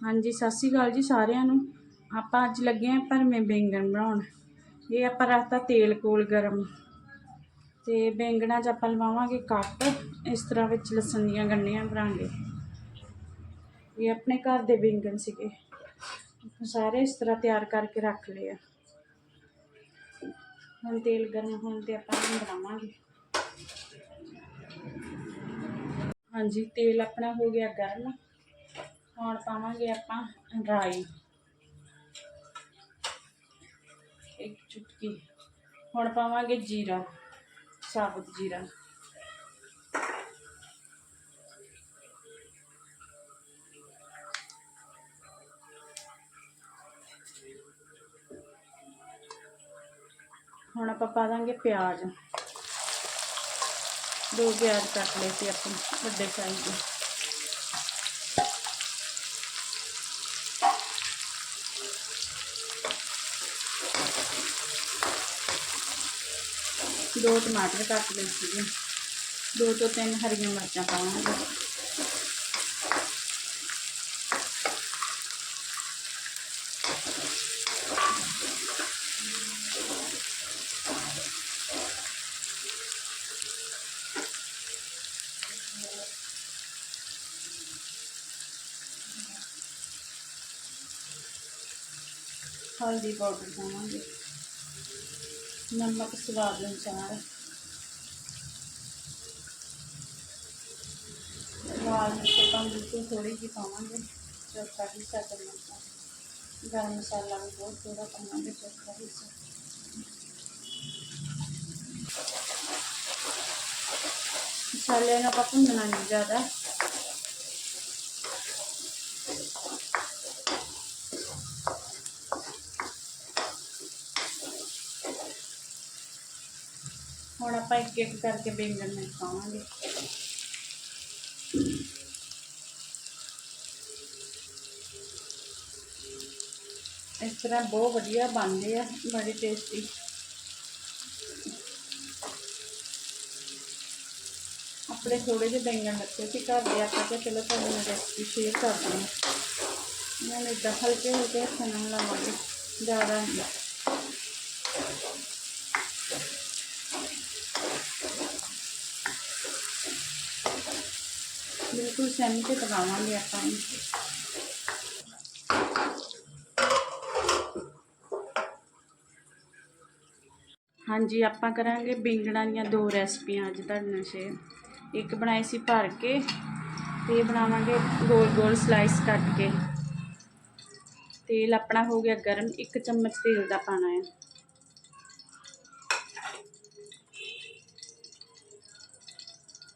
ਹਾਂਜੀ, ਸਤਿ ਸ਼੍ਰੀ ਅਕਾਲ ਜੀ ਸਾਰਿਆਂ ਨੂੰ। ਆਪਾਂ ਅੱਜ ਲੱਗੇ ਆਂ ਭਰਵੇਂ ਬੈਂਗਣ ਬਣਾਉਣ। ਇਹ ਆਪਾਂ ਰੱਖਤਾ ਤੇਲ ਕੋਲ ਗਰਮ। ਤੇ ਬੈਂਗਣਾ 'ਚ ਆਪਾਂ ਲਵਾਵਾਂਗੇ ਕੱਪ। ਇਸ ਤਰ੍ਹਾਂ ਵਿੱਚ ਲਸਣ ਦੀਆਂ ਗੰਢੀਆਂ ਭਰਾਂਗੇ। ਇਹ ਆਪਣੇ ਘਰ ਦੇ ਬੈਂਗਣ ਸੀਗੇ। ਸਾਰੇ ਇਸ ਤਰ੍ਹਾਂ ਤਿਆਰ ਕਰਕੇ ਰੱਖ ਲਏ ਆ। ਹੁਣ ਤੇਲ ਗਰਮ ਹੋਣ ਤੇ ਆਪਾਂ ਇਹਨੂੰ ਬਣਾਵਾਂਗੇ। ਹਾਂਜੀ, ਤੇਲ ਆਪਣਾ ਹੋ ਗਿਆ ਗਰਮ। ਹੁਣ ਪਾਵਾਂਗੇ ਆਪਾਂ ਰਾਈ ਇੱਕ ਚੁਟਕੀ ਹੁਣ ਪਾਵਾਂਗੇ ਜੀਰਾ ਸਾਬੁਤ ਜੀਰਾ ਹੁਣ ਆਪਾਂ ਪਾ ਦਾਂਗੇ ਪਿਆਜ਼ ਦੋ ਪਿਆਜ਼ ਕੱਟ ਲਏ ਸੀ ਆਪਾਂ ਵੱਡੇ ਸਾਈਜ਼ ਦੇ दो टमाटर कट ले दो तो तीन हरिया मिर्चा पावे हल्दी पाउडर पावे नमक स्वाद अनुसार। लाल मिर्च हम बिल्कुल थोड़ी जी पावे चौथा हिस्सा चम्मच गर्म मसाला भी बहुत थोड़ा पावे चौथा हिस्सा मसाले ना भुनना नहीं ज़्यादा। ਹੁਣ ਆਪਾਂ ਇੱਕ ਇੱਕ ਕਰਕੇ ਬੈਂਗਣ ਵਿੱਚ ਪਾਵਾਂਗੇ ਇਸ ਤਰ੍ਹਾਂ ਬਹੁਤ ਵਧੀਆ ਬਣਦੇ ਆ ਬੜੇ ਟੇਸਟੀ ਆਪਣੇ ਥੋੜੇ ਜਿਹੇ ਬੈਂਗਣ ਰੱਖੇ ਸੀ ਘਰ ਦੇ ਆਪਾਂ ਕਿਹਾ ਚਲੋ ਤੁਹਾਨੂੰ ਮੈਂ ਰੈਸਪੀ ਸ਼ੇਅਰ ਕਰ ਦਿੰਦੀ ਮੈਂ ਇਦਾਂ ਹਲਕੇ ਹਲਕੇ ਹੱਥਾਂ ਨਾਲ ਲਾਵਾਂਗੇ ਜ਼ਿਆਦਾ ਬਿਲਕੁਲ ਸੈਮ ਤੇ ਪਕਾਵਾਂਗੇ ਆਪਾਂ ਇਹਨੂੰ ਹਾਂਜੀ ਆਪਾਂ ਕਰਾਂਗੇ ਬੈਂਗਣਾਂ ਦੀਆਂ ਦੋ ਰੈਸਪੀਆਂ ਅੱਜ ਤੁਹਾਡੇ ਨਾਲ ਸ਼ੇਅਰ ਇੱਕ ਬਣਾਈ ਸੀ ਭਰ ਕੇ ਤੇ ਇਹ ਬਣਾਵਾਂਗੇ ਗੋਲ ਗੋਲ ਸਲਾਈਸ ਕੱਟ ਕੇ ਤੇਲ ਆਪਣਾ ਹੋ ਗਿਆ ਗਰਮ ਇੱਕ ਚਮਚ ਤੇਲ ਦਾ ਪਾਣਾ ਹੈ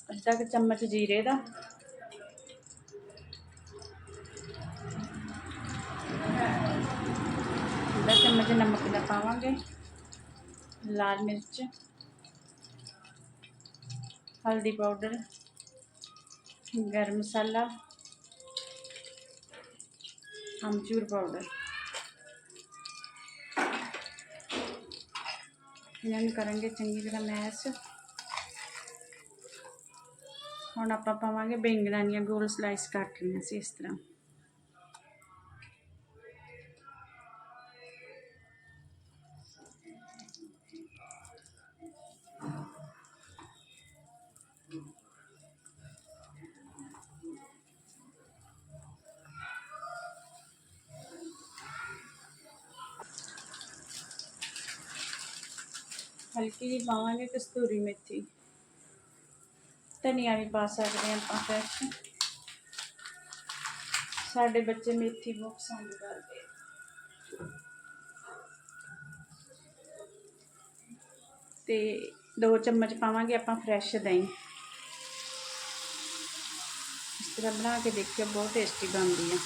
ਅੱਧਾ ਕੁ ਚਮਚ ਜੀਰੇ ਦਾ ਅੱਧਾ ਚਮਚ ਨਮਕ ਦਾ ਪਾਵਾਂਗੇ ਲਾਲ ਮਿਰਚ ਹਲਦੀ ਪਾਊਡਰ ਗਰਮ ਮਸਾਲਾ ਅਮਚੂਰ ਪਾਊਡਰ ਇਹਨਾਂ ਨੂੰ ਕਰਾਂਗੇ ਚੰਗੀ ਤਰ੍ਹਾਂ ਮੈਸ਼ ਹੁਣ ਆਪਾਂ ਪਾਵਾਂਗੇ ਬੈਂਗਣਾਂ ਦੀਆਂ ਗੋਲ ਸਲਾਈਸ ਕੱਟ ਲਈਆਂ हल्की जी पावे कस्तूरी मेथी। धनिया भी पा सकते हैं आप फ्रैश साढ़े बच्चे मेथी बहुत पसंद करते दो चम्मच पावे आप फ्रैश दही इस तरह बना के देखिए बहुत टेस्टी बनती है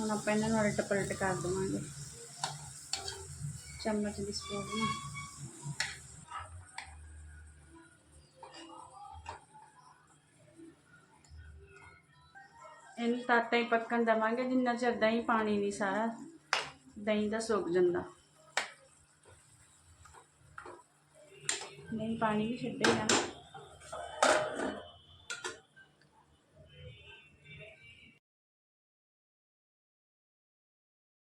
ਹੁਣ ਆਪਾਂ ਇਹਨਾਂ ਨੂੰ ਉਲਟ ਪਲਟ ਕਰ ਦੇਵਾਂਗੇ। ਚਮਚ ਦੀ ਸਪੂਨ ਨਾਲ ਇਹਨੂੰ ਤਾਤਾ ਹੀ ਪੱਕਣ ਦੇਵਾਂਗੇ, ਜਿੰਨਾ ਚਿਰ ਦਹੀਂ ਪਾਣੀ ਨਹੀਂ ਸਾਰਾ, ਦਹੀਂ ਦਾ ਸੁੱਕ ਜਾਂਦਾ। ਨਹੀਂ ਪਾਣੀ ਵੀ ਛੱਡੇ ਜਾਣਾ।